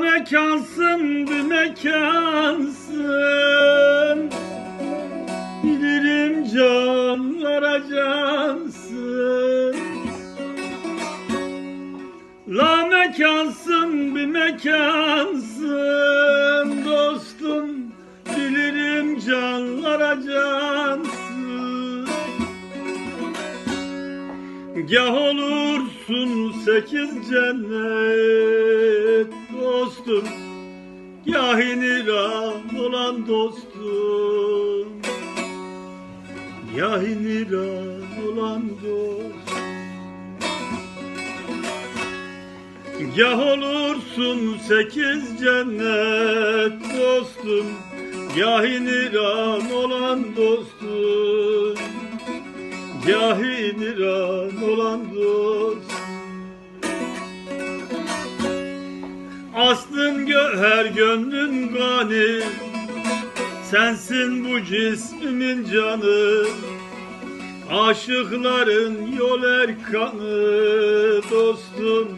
mekansın bir mekansın. Bilirim canlara cansın. La mekansın bir mekansın. Dostum Bilirim canlara cansın. Gah olursun sekiz cennet dostum Gah iniran olan dostum. Gah iniran olan dostum. Gah olursun sekiz cennet dostum Gah iniran olan dostum. Gah iniran göher gönlün gani. Sensin bu cismimin canı. Aşıkların yol erkanı. Dostum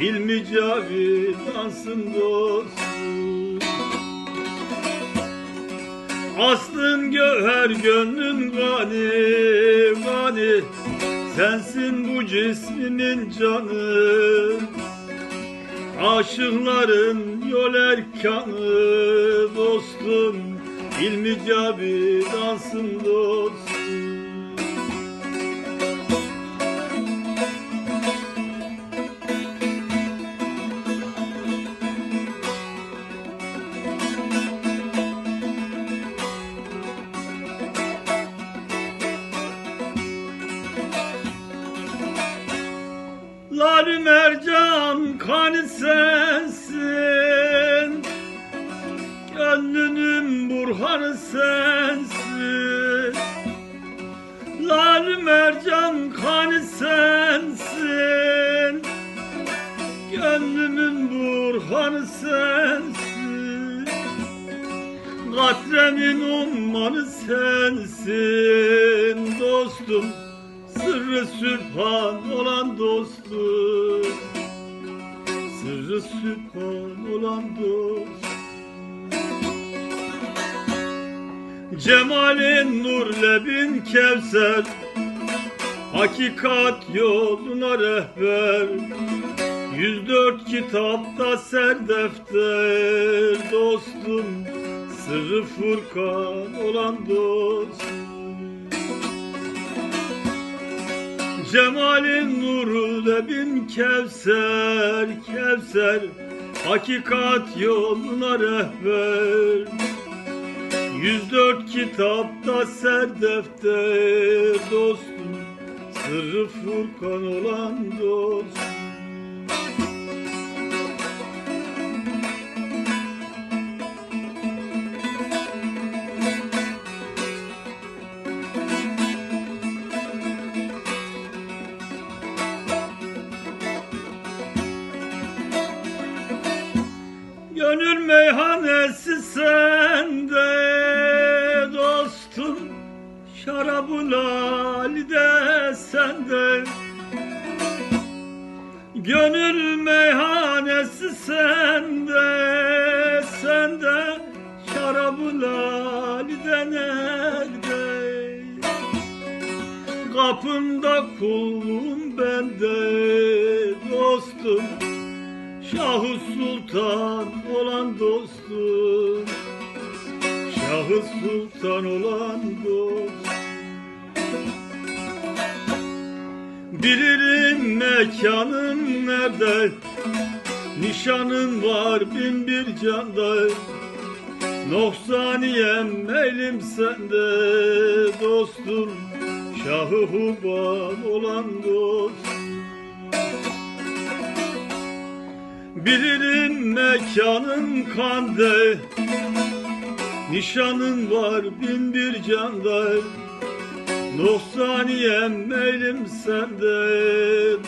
İlmi cavidansın dostum Aslın göher gönlün gani gani. Sensin bu cismimin canı Aşıkların yol erkanı dostum İlmi cavidansın dostum. Lali mercan kanı sensin. Gönlünün burhanı sensin. Lali mercan kanı sensin. Gönlümün burhanı sensin. Katremin ummanı sensin. Dostum Sırrı sübhan olan dostum Sırrı sübhan olan dost. Cemalin nur lebin kevser. Hakikat yoluna rehber. 104 kitapta ser defter. Dostum Sırrı Furkan olan dost Cemalin nuru da bin kevser, kevser. Hakikat yoluna rehber. 104 kitapta ser defter dostum. Sırrı Furkan olan dost Gönül meyhanesi sende dostum Şarabı lalide sende. Gönül meyhanesi sende Sende şarabı lalide nerede? Kapında kulum bende dostum Şahı Sultan olan dostum. Şahı Sultan olan dost. Bilirim mekanın nerede? Nişanın var bin bir canda. Noksaniyem elim sende dostum. Şahı Huban olan dost Bilirim mekanın kande Nişanın var bin bir canda. Noksaniyem meylim sende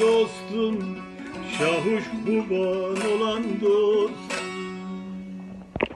dostum Şahuş kuban olan dost